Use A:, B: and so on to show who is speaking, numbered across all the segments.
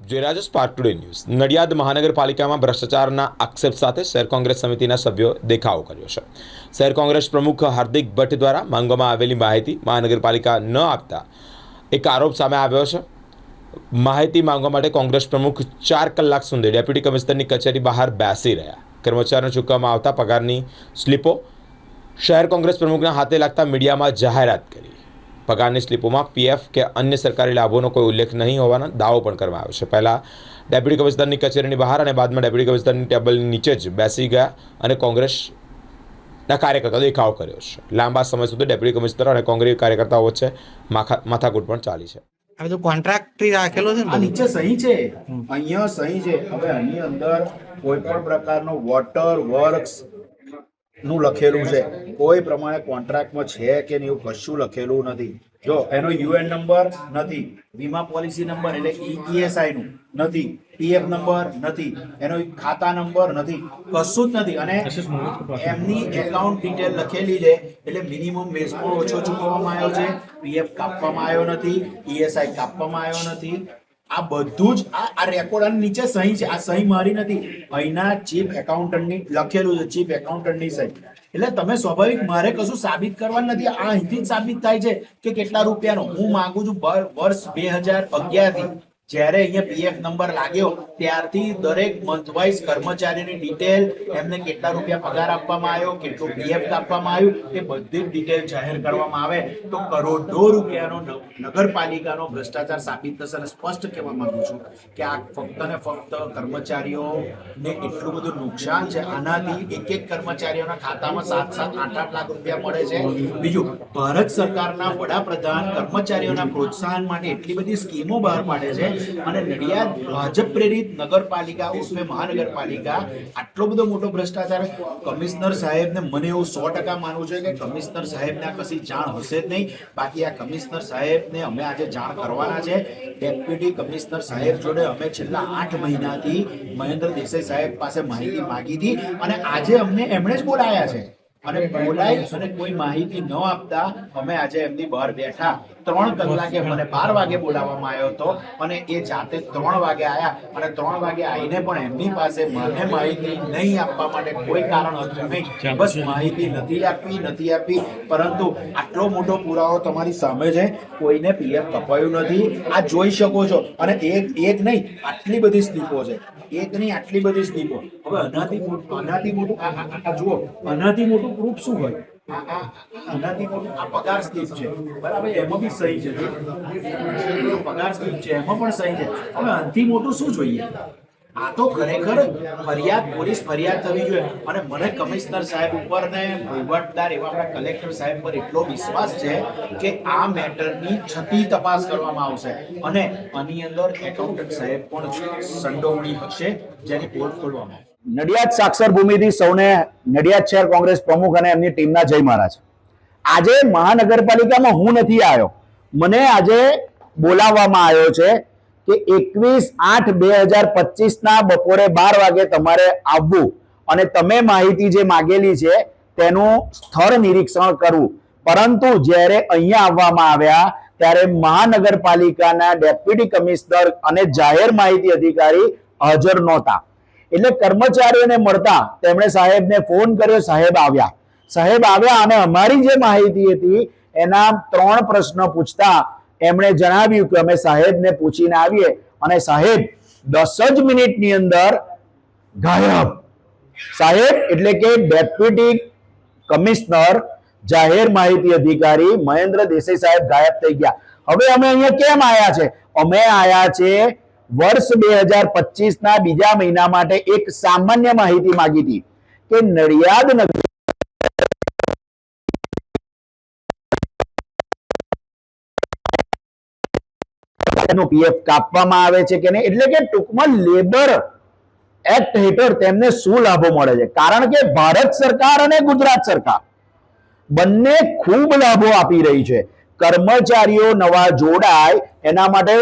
A: રહ્યા છો spark today news Nadiad મહાનગરપાલિકામાં ભ્રષ્ટાચારના આક્ષેપ સાથે શહેર કોંગ્રેસ સમિતિના સભ્યો દેખાવો કર્યો છે. શહેર કોંગ્રેસ પ્રમુખ હાર્દિક ભટ્ટ દ્વારા માંગવામાં આવેલી માહિતી મહાનગરપાલિકા ન આપતા એક આરોપ સામે આવ્યો છે. માહિતી માંગવા માટે કોંગ્રેસ પ્રમુખ ચાર કલાક સુધી ડેપ્યુટી કમિશનરની કચેરી બહાર બેસી રહ્યા. કર્મચારીઓને ચૂકવવામાં આવતા પગારની સ્લીપો શહેર કોંગ્રેસ પ્રમુખના હાથે લાગતા મીડિયામાં જાહેરાત કરી. પગારની સ્લીપોમાં પીએફ કે અન્ય સરકારી લાભોનો કોઈ ઉલ્લેખ નહીં હોવાનો દાવો પણ કરવામાં આવ્યો છે. પહેલાં ડેપ્યુટી કમિશનરની કચેરીની બહાર અને બાદમાં ડેપ્યુટી કમિશનરની ટેબલની નીચે જ બેસી ગયા અને કોંગ્રેસના કાર્યકર્તાઓ દેખાવ કર્યો છે. લાંબા સમય સુધી ડેપ્યુટી કમિશનર અને કોંગ્રેસ કાર્યકર્તાઓ વચ્ચે માથા માથાકૂટ પણ ચાલી છે.
B: આ બધું કોન્ટ્રાક્ટ રાખેલો છે ને
C: નીચે સહી છે? અહીંયા સહી છે. હવે આની અંદર કોઈ પણ પ્રકારનો વોટર વર્ક્સ નું લખેલું છે. કોઈ પ્રમાણે કોન્ટ્રાક્ટમાં છે કે નહીં એવું કશું લખેલું નથી. જો એનો યુએન નંબર નથી વીમા પોલિસી નંબર એટલે ઈએસઆઈ નું નથી પીએફ નંબર નથી એનો ખાતા નંબર નથી કશું જ નથી. અને એમની એકાઉન્ટ ડિટેલ લખેલી છે એટલે મિનિમમ પણ ઓછો ચૂકવવામાં આવ્યો છે. પીએફ કાપવામાં આવ્યો નથી ઈએસઆઈ કાપવામાં આવ્યો નથી. આ બધું જ આ આ રેકોર્ડ અને નીચે સહી છે. આ સહી મારી નથી. અહીંના ચીફ એકાઉન્ટન્ટની લખેલું છે ચીફ એકાઉન્ટન્ટની સહી. એટલે તમે સ્વાભાવિક મારે કશું સાબિત કરવાનું નથી. આ અહીંથી જ સાબિત થાય છે કે કેટલા રૂપિયાનો. હું માંગુ છું વર્ષ બે હજાર અગિયારથી જ્યારે અહીંયા પીએફ નંબર લાગ્યો ત્યારથી દરેક મંથ વાઇઝ કર્મચારીની ડિટેલ એમને કેટલા રૂપિયા પગાર આપવામાં આવ્યો, કેટલું પીએફ કાપવામાં આવ્યું એ બધી જ ડિટેલ જાહેર કરવામાં આવે. તો કરોડો રૂપિયાનો નગરપાલિકાનો ભ્રષ્ટાચાર સાબિત થશે અને સ્પષ્ટ કહેવા માંગુ છું કે આ ફક્ત ને ફક્ત કર્મચારીઓને એટલું બધું નુકસાન છે. આનાથી એક એક કર્મચારીઓના ખાતામાં સાત સાત આઠ આઠ લાખ રૂપિયા મળે છે. બીજું, ભારત સરકારના વડાપ્રધાન કર્મચારીઓના પ્રોત્સાહન માટે એટલી બધી સ્કીમો બહાર પાડે છે અને નડિયાદ ભાજપ પ્રેરિત નગરપાલિકા ઉર્ફે મહાનગરપાલિકા આટલો બધો મોટો ભ્રષ્ટાચાર કમિશનર સાહેબને મને એવું સો ટકા માનવું છે કે કમિશનર સાહેબને આ કશી જાણ હશે જ નહીં. બાકી આ કમિશનર સાહેબને અમે આજે જાણ કરવાના છે. ડેપ્યુટી કમિશનર સાહેબ જોડે અમે છેલ્લા આઠ મહિનાથી મહેન્દ્ર દેસાઈ સાહેબ પાસે માહિતી માગી હતી અને આજે અમને એમણે જ બોલાયા છે. અને બોલાય અને કોઈ માહિતી ન આપતા અમે આજે એમની બહાર બેઠા. ત્રણ કલાકે મને બાર વાગે બોલાવવામાં આવ્યો હતો અને એ જાતે ત્રણ વાગે આવ્યા અને ત્રણ વાગે આવીને પણ એમની પાસે મને માહિતી નહીં આપવા માટે કોઈ કારણ હતું નહીં. બસ માહિતી નથી આપી નથી આપી પરંતુ આટલો મોટો પુરાવો તમારી સામે છે કોઈને પીએફ કપાયું નથી. આ જોઈ શકો છો. અને એક એક નહીં આટલી બધી સ્લીપો છે. એક નહીં આટલી બધી સ્લીપો. હવે આનાથી મોટું આનાથી મોટું આ- જુઓ. આનાથી મોટું પ્રૂફ શું હોય? આનાથી મોટું પગાર સ્લીપ છે. બરાબર, એમાં બી સહી છે. પગાર સ્લીપ છે, એમાં પણ સહી છે. હવે આનાથી મોટું શું જોઈએ? આ તો ખરેખર ફરિયાદ, પોલીસ ફરિયાદ થવી જોઈએ. અને મને કમિશનર સાહેબ ઉપર ને વહીવટદાર એવા આપણા કલેક્ટર સાહેબ પર એટલો વિશ્વાસ છે કે આ મેટરની છતી તપાસ કરવામાં આવશે. અને આની અંદર એકાઉન્ટન્ટ સાહેબ પણ સંડોવણી હશે જેની પોલ ખોલવામાં આવશે.
D: નડિયાદ સાક્ષર ભૂમિથી સૌને નડિયાદ શહેર કોંગ્રેસ પ્રમુખ અને એમની ટીમના જય મહારાજ. આજે મહાનગરપાલિકામાં હું નથી આવ્યો. મને આજે બોલાવવામાં આવ્યો છે કે એકવીસ આઠ બે હજાર પચીસના બપોરે બાર વાગે તમારે આવવું અને તમે માહિતી જે માગેલી છે તેનું સ્થળ નિરીક્ષણ કરવું. પરંતુ જ્યારે અહીંયા આવવામાં આવ્યા ત્યારે મહાનગરપાલિકાના ડેપ્યુટી કમિશનર અને જાહેર માહિતી અધિકારી હાજર નહોતા. એટલે કર્મચારીઓને મળતા તેમણે સાહેબને ફોન કર્યો, સાહેબ આવ્યા. સાહેબ આવ્યા અને અમારી જે માહિતી હતી, એના ત્રણ પ્રશ્ન પૂછતા એમણે જણાવ્યું કે અમે સાહેબને પૂછીને આવીએ અને સાહેબ, દસ જ મિનિટની અંદર ગાયબ. સાહેબ, એટલે કે ડેપ્યુટી કમિશનર, જાહેર માહિતી અધિકારી મહેન્દ્ર દેસાઈ સાહેબ ગાયબ થઈ ગયા. હવે અમે અહીંયા કેમ આયા છે? અમે આયા છે વર્ષ બે હજાર પચીસ ના બીજા મહિના માટે એક સામાન્ય માહિતી માંગી હતી કે નડિયાદ નગર એનું પીએફ કાપવામાં આવે છે કે નહીં? એટલે કે ટૂંકમાં લેબર એક્ટ હેઠળ તેમને શું લાભો મળે છે? કારણ કે ભારત સરકાર અને ગુજરાત સરકાર બંને ખૂબ લાભો આપી રહી છે. કર્મચારીઓ નવા જોડાય એના માટે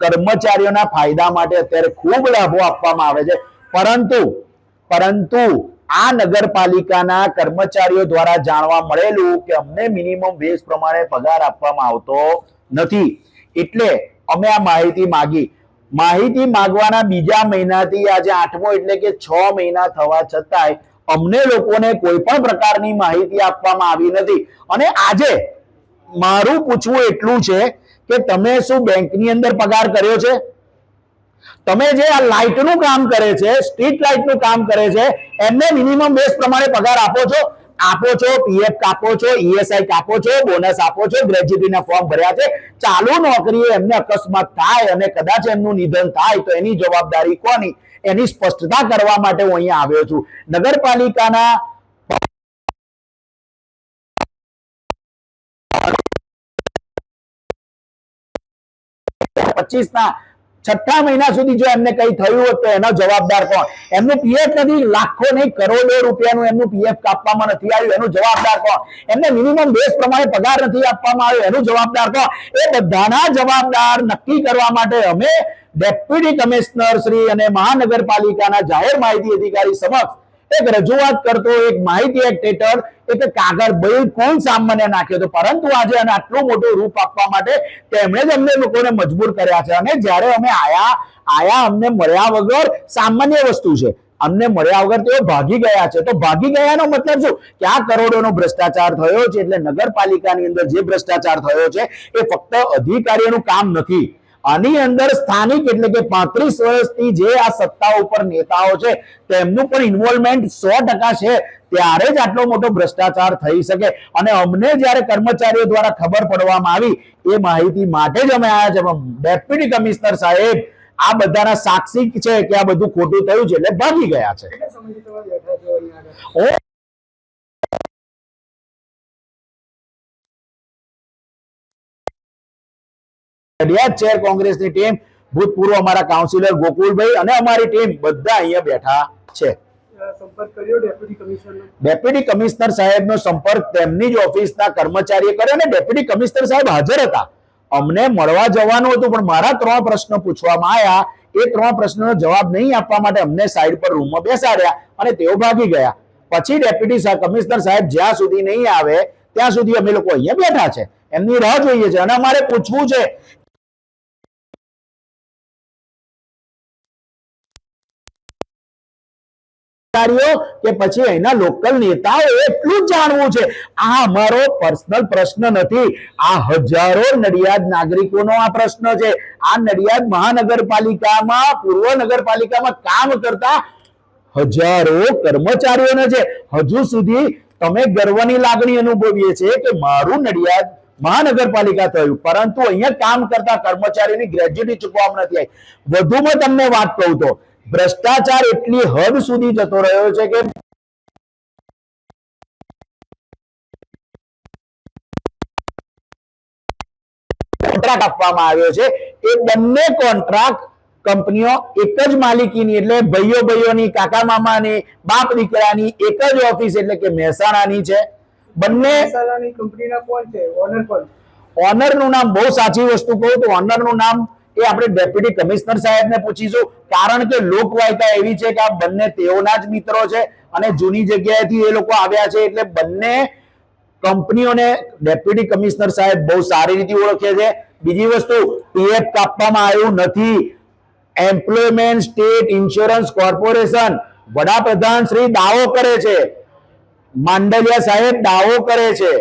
D: કર્મચારીઓના ફાયદા માટે અત્યારે ખૂબ લાભો આપવામાં આવે છે. પરંતુ પરંતુ આ નગરપાલિકાના કર્મચારીઓ દ્વારા જાણવા મળેલું કે અમને મિનિમમ વેજ પ્રમાણે પગાર આપવામાં આવતો નથી. એટલે અમે આ માહિતી માગી.
C: માહિતી માંગવાના બીજા મહિનાથી આજે આઠમો એટલે કે છ મહિના થવા છતાંય અમને લોકોને કોઈ પણ પ્રકારની માહિતી આપવામાં આવી નથી. અને આજે મારું પૂછવું એટલું છે કે તમે શું બેંકની અંદર પગાર કર્યો છે? તમે જે આ લાઇટનું કામ કરે છે, સ્ટ્રીટ લાઇટનું કામ કરે છે, એમને મિનિમમ બેઝ પ્રમાણે પગાર આપો છો. આપો છો પીએફ કાપો છો ઈએસઆઈ કાપો છો બોનસ આપો છો ગ્રેજ્યુટીના ફોર્મ ભર્યા છે. ચાલુ નોકરીએ એમને અકસ્માત થાય અને કદાચ એમનું નિધન થાય તો એની જવાબદારી કોની? એની સ્પષ્ટતા કરવા માટે હું અહીંયા આવ્યો છું. નગરપાલિકાના પચીસ ના છઠ્ઠા મહિના સુધી જો એમને કઈ થયું હોત તો એનો જવાબદાર કોણ? એમનું પીએફ નથી, લાખો નહીં, કરોડો રૂપિયાનું એમનું પીએફ કાપવામાં નથી આવ્યું. એનું જવાબદાર કોણ? એમને મિનિમમ બેસ પ્રમાણે પગાર નથી આપવામાં આવ્યો. એનું જવાબદાર કોણ? એ બધાના જવાબદાર નક્કી કરવા માટે અમે ડેપ્યુટી કમિશનર શ્રી અને મહાનગરપાલિકાના જાહેર માહિતી અધિકારી સમક્ષ એક રજૂઆત કરતો એક માહિતી એક્ટ હેઠળ એક કાગળ બિલકુલ સામાન્ય નાખ્યો હતો. પરંતુ આજે અને આટલું મોટું રૂપ આપવા માટે તેમણે જ અમને લોકોને મજબૂર કર્યા છે. અને જ્યારે અમે આયા આયા અમને મળ્યા વગર સામાન્ય વસ્તુ છે. અમને મળ્યા વગર તેઓ ભાગી ગયા છે. તો ભાગી ગયાનો મતલબ શું? કે આ કરોડોનો ભ્રષ્ટાચાર થયો છે. એટલે નગરપાલિકાની અંદર જે ભ્રષ્ટાચાર થયો છે, એ ફક્ત અધિકારીઓનું કામ નથી. આની અંદર સ્થાનિક એટલે કે પાંત્રીસ વર્ષથી જે આ સત્તા ઉપર નેતાઓ છે તેમનું પણ ઇન્વોલ્વમેન્ટ સો છે. ત્યારે જ આટલો મોટો ભ્રષ્ટાચાર થઈ શકે. અને અમને જ્યારે કર્મચારીઓ દ્વારા ખબર પડવામાં આવી એ માહિતી માટે જ અમે આવ્યા છે ડેપ્યુટી કમિશનર સાહેબ આ બધાના સાક્ષી છે કે આ બધું ખોટું થયું છે એટલે ભાગી ગયા છે. હું ચેર કોંગ્રેસની ટીમ ભૂતપૂર્વ અમારા કાઉન્સિલર ગોકુલભાઈ અને અમારી ટીમ બધા અહીંયા બેઠા છે.
E: ડેપ્યુટી
C: કમિશનર સાહેબનો સંપર્ક તેમની જ ઓફિસના કર્મચારીએ કર્યો અને ડેપ્યુટી કમિશનર સાહેબ હાજર હતા. અમને મળવા જવાનું હતું પણ મારા ત્રણ પ્રશ્નો પૂછવામાં આવ્યા. એ ત્રણ પ્રશ્નોનો જવાબ નહીં આપવા માટે અમને સાઈડ પર રૂમમાં બેસાડ્યા અને તેઓ ભાગી ગયા. પછી ડેપ્યુટી કમિશનર સાહેબ જ્યાં સુધી નહીં આવે ત્યાં સુધી અમે લોકો અહીંયા બેઠા છે. એમની રાહ જોઈએ છે અને અમારે પૂછવું છે અધિકારીઓ કે પછી અહીંના લોકલ નેતાઓ એટલું જાણવું છે. આ અમારો પર્સનલ પ્રશ્ન નથી. આ હજારો નડિયાદ નાગરિકોનો આ પ્રશ્ન છે. આ નડિયાદ મહાનગરપાલિકામાં, પૂર્વ નગરપાલિકામાં કામ કરતા હજારો કર્મચારીઓને છે. હજુ સુધી તમે ગર્વની લાગણી અનુભવીએ છીએ કે મારું નડિયાદ મહાનગરપાલિકા થયું. પરંતુ અહીંયા કામ કરતા કર્મચારીઓની ગ્રેજ્યુટી ચૂકવવામાં નથી આવી. વધુમાં તમને વાત કહું તો ભ્રષ્ટાચાર એટલી હદ સુધી જતો રહ્યો છે કે કોન્ટ્રાક્ટ આપવામાં આવ્યો છે. એ બંને કોન્ટ્રાક્ટ કંપનીઓ એક જ માલિકીની એટલે ભાઈઓ ભાઈઓની કાકા મામાની બાપ દીકરાની એક જ ઓફિસ એટલે કે મહેસાણાની છે. બંને
E: કંપનીના કોણ છે? ઓનર કોણ
C: ઓનરનું નામ બહુ સાચી વસ્તુ કહું તો ઓનરનું નામ એ આપણે ડેપ્યુટી કમિશનર સાહેબને પૂછીશું કારણ કે લોકવાયકા એવી છે કે આ બંને તેઓના જ મિત્રો છે અને જૂની જગ્યાએથી એ લોકો આવ્યા છે એટલે બંને કંપનીઓને ડેપ્યુટી કમિશનર સાહેબ બહુ સારી રીતે ઓળખે છે. બીજી વસ્તુ પીએફ કાપવામાં આવ્યું નથી. એમ્પ્લોયમેન્ટ સ્ટેટ ઇન્સ્યોરન્સ કોર્પોરેશન વડાપ્રધાન શ્રી દાવો કરે છે. માંડલિયા સાહેબ દાવો કરે છે.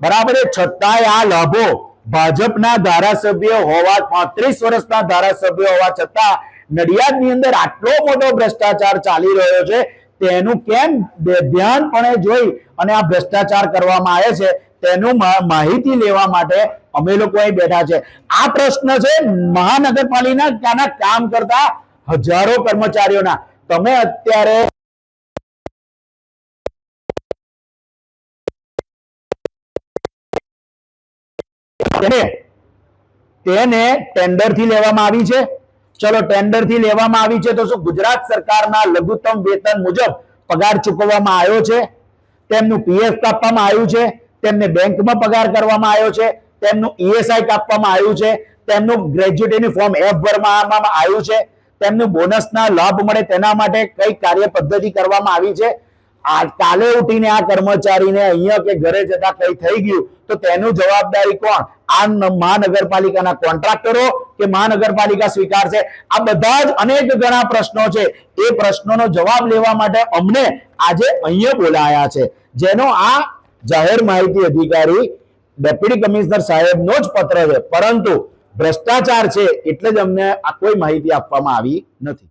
C: બરાબર છતાંય આ લાભો ભાજપના ધારાસભ્ય હોવા, પાંત્રીસ વર્ષના ધારાસભ્ય હોવા છતાં નડિયાદની અંદર આટલો મોટો ભ્રષ્ટાચાર ચાલી રહ્યો છે, તેનું કેમ ધ્યાનપણે જોઈ અને આ ભ્રષ્ટાચાર કરવામાં આવે છે, તેનું માહિતી લેવા માટે અમે લોકો અહીં બેઠા છે. આ પ્રશ્ન છે, મહાનગરપાલિકાના કામ કરતા હજારો કર્મચારીઓના. તમે અત્યારે તેને તેને ટેન્ડરથી લેવામાં આવી છે. ચલો ટેન્ડરથી લેવામાં આવી છે તો શું ગુજરાત સરકારના લઘુત્તમ વેતન મુજબ પગાર ચૂકવવામાં આવ્યો છે? તેમનું પીએફ કાપવામાં આવ્યું છે. તેમને બેંકમાં પગાર કરવામાં આવ્યો છે. તેમનું ઈએસઆઈ કાપવામાં આવ્યું છે. તેમનું ગ્રેજ્યુએટીની ફોર્મ એફ ભરવામાં આવ્યું છે. તેમનું બોનસના લાભ મળે તેના માટે કઈ કાર્ય પદ્ધતિ કરવામાં આવી છે? આ કાલે ઉઠીને આ કર્મચારીને અહીંયા કે ઘરે જતા કઈ થઈ ગયું, તો તેનું જવાબદારી કોણ? આ મહાનગરપાલિકાના કોન્ટ્રાક્ટરો કે મહાનગરપાલિકા સ્વીકારશે? આ બધા જ અનેક ઘણા પ્રશ્નો છે. એ પ્રશ્નોનો જવાબ લેવા માટે અમને આજે અહીંયા બોલાયા છે. જેનો આ જાહેર માહિતી અધિકારી ડેપ્યુટી કમિશનર સાહેબનો જ પત્ર છે. પરંતુ ભ્રષ્ટાચાર છે એટલે જ અમને આ કોઈ માહિતી આપવામાં આવી નથી.